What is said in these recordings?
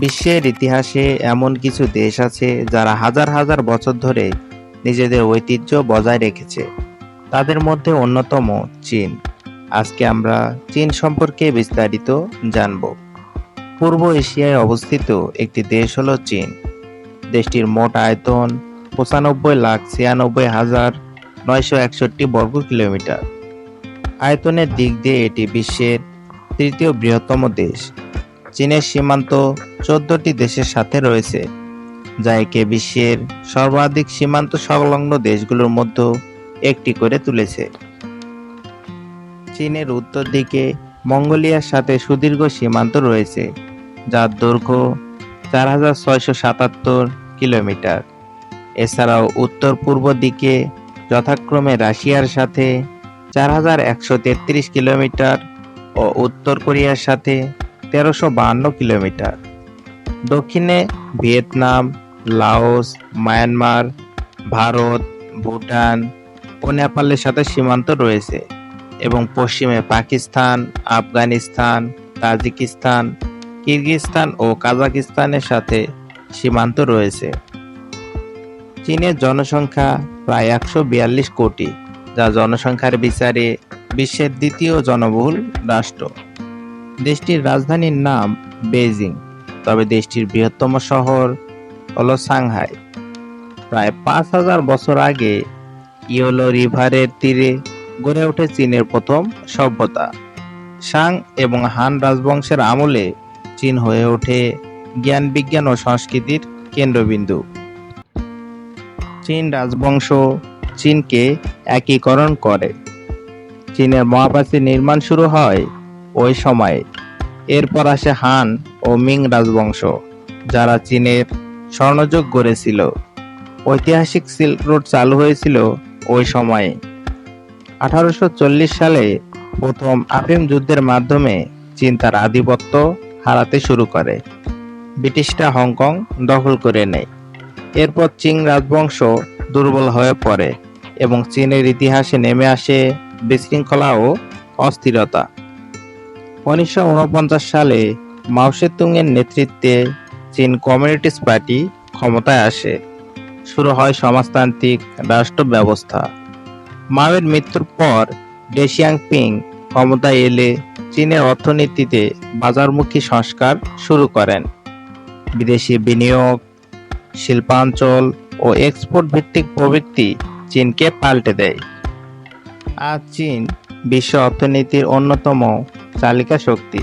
বিশ্বের ইতিহাসে এমন কিছু দেশ আছে যারা হাজার হাজার বছর ধরে নিজেদের ঐতিহ্য বজায় রেখেছে। তাদের মধ্যে অন্যতম চীন। আজকে আমরা চীন সম্পর্কে বিস্তারিত জানব। পূর্ব এশিয়ায় অবস্থিত একটি দেশ হলো চীন। দেশটির মোট আয়তন পঁচানব্বই লাখ ছিয়ানব্বই হাজার নয়শো একষট্টি বর্গ কিলোমিটার। আয়তনের দিক দিয়ে এটি বিশ্বের তৃতীয় বৃহত্তম দেশ। চীনের সীমান্ত চোদ্দটি দেশের সাথে রয়েছে, যা একে বিশ্বের সর্বাধিক সীমান্ত সংলগ্ন দেশগুলোর মধ্যে একটি করে তুলেছে। চীনের উত্তর দিকে মঙ্গোলিয়ার সাথে সুদীর্ঘ সীমান্ত রয়েছে, যার দৈর্ঘ্য চার হাজার ছয়শো সাতাত্তর কিলোমিটার। এছাড়াও উত্তর পূর্ব দিকে যথাক্রমে রাশিয়ার সাথে চার হাজার একশো তেত্রিশ কিলোমিটার ও উত্তর কোরিয়ার সাথে তেরোশো বাহান্ন কিলোমিটার। দক্ষিণে Vietnam, Laos, Myanmar, Bharat, Bhutan ও নেপালের সাথে সীমান্ত রয়েছে এবং পশ্চিমে পাকিস্তান, আফগানিস্তান, তাজিকিস্তান, কিরগিজস্তান ও কাজাকিস্তানের সাথে সীমান্ত রয়েছে। চীনের জনসংখ্যা প্রায় একশো বিয়াল্লিশ কোটি, যা জনসংখ্যার বিচারে বিশ্বের দ্বিতীয় জনবহুল রাষ্ট্র। দেশটির রাজধানীর নাম বেইজিং, তবে দেশটির বৃহত্তম শহর হলো সাংহাই। প্রায় পাঁচ হাজার বছর আগে ইয়োলো রিভারের তীরে গড়ে ওঠে চীনের প্রথম সভ্যতা। সাং এবং হান রাজবংশের আমলে চীন হয়ে ওঠে জ্ঞান, বিজ্ঞান ও সংস্কৃতির কেন্দ্রবিন্দু। চীন রাজবংশ চীনকে একীকরণ করে। চীনের মহাপ্রাচীর নির্মাণ শুরু হয় ওই সময়ে। এরপর আসে হান ও মিং রাজবংশ, যারা চীনের স্বর্ণযুগ গড়েছিল। ঐতিহাসিক সিল্ক রোড চালু হয়েছিল ওই সময়ে। আঠারোশো চল্লিশ সালে প্রথম আফিম যুদ্ধের মাধ্যমে চীন তার আধিপত্য হারাতে শুরু করে। ব্রিটিশরা হংকং দখল করে নেয়। এরপর চিং রাজবংশ দুর্বল হয়ে পড়ে এবং চীনের ইতিহাসে নেমে আসে বিশৃঙ্খলা ও অস্থিরতা। উনিশশো উনপঞ্চাশ সালে মাওসেতুং এর নেতৃত্বে চীন কমিউনিস্ট পার্টি ক্ষমতায় আসে। শুরু হয় সমাজতান্ত্রিক রাষ্ট্র ব্যবস্থা মাওয়ের মৃত্যুর পর ডে পিং ক্ষমতায় এলে চীনের অর্থনীতিতে বাজারমুখী সংস্কার শুরু করেন। বিদেশি বিনিয়োগ, শিল্পাঞ্চল ও এক্সপোর্ট ভিত্তিক প্রবৃত্তি চীনকে পাল্টে দেয়। আজ চীন বিশ্ব অর্থনীতির অন্যতম চালিকা শক্তি।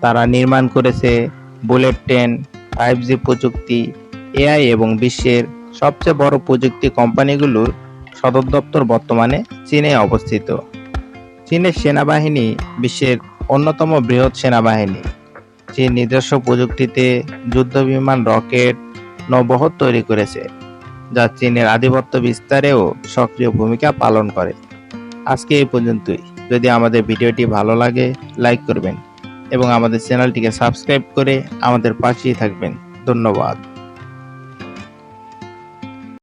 তারা নির্মাণ করেছে বুলেট ট্রেন, ফাইভ জি প্রযুক্তি, এআই এবং বিশ্বের সবচেয়ে বড় প্রযুক্তি কোম্পানিগুলোর সদর দপ্তর বর্তমানে চীনে অবস্থিত। চীনের সেনাবাহিনী বিশ্বের অন্যতম বৃহৎ সেনাবাহিনী। চীন নিজস্ব প্রযুক্তিতে যুদ্ধবিমান রকেট, নৌবহর তৈরি করেছে, যা চীনের আধিপত্য বিস্তারেও সক্রিয় ভূমিকা পালন করে। আজকে এই পর্যন্তই। যদি আমাদের ভিডিওটি ভালো লাগে লাইক করবেন এবং আমাদের চ্যানেলটিকে সাবস্ক্রাইব করে আমাদের পাশেই থাকবেন। ধন্যবাদ।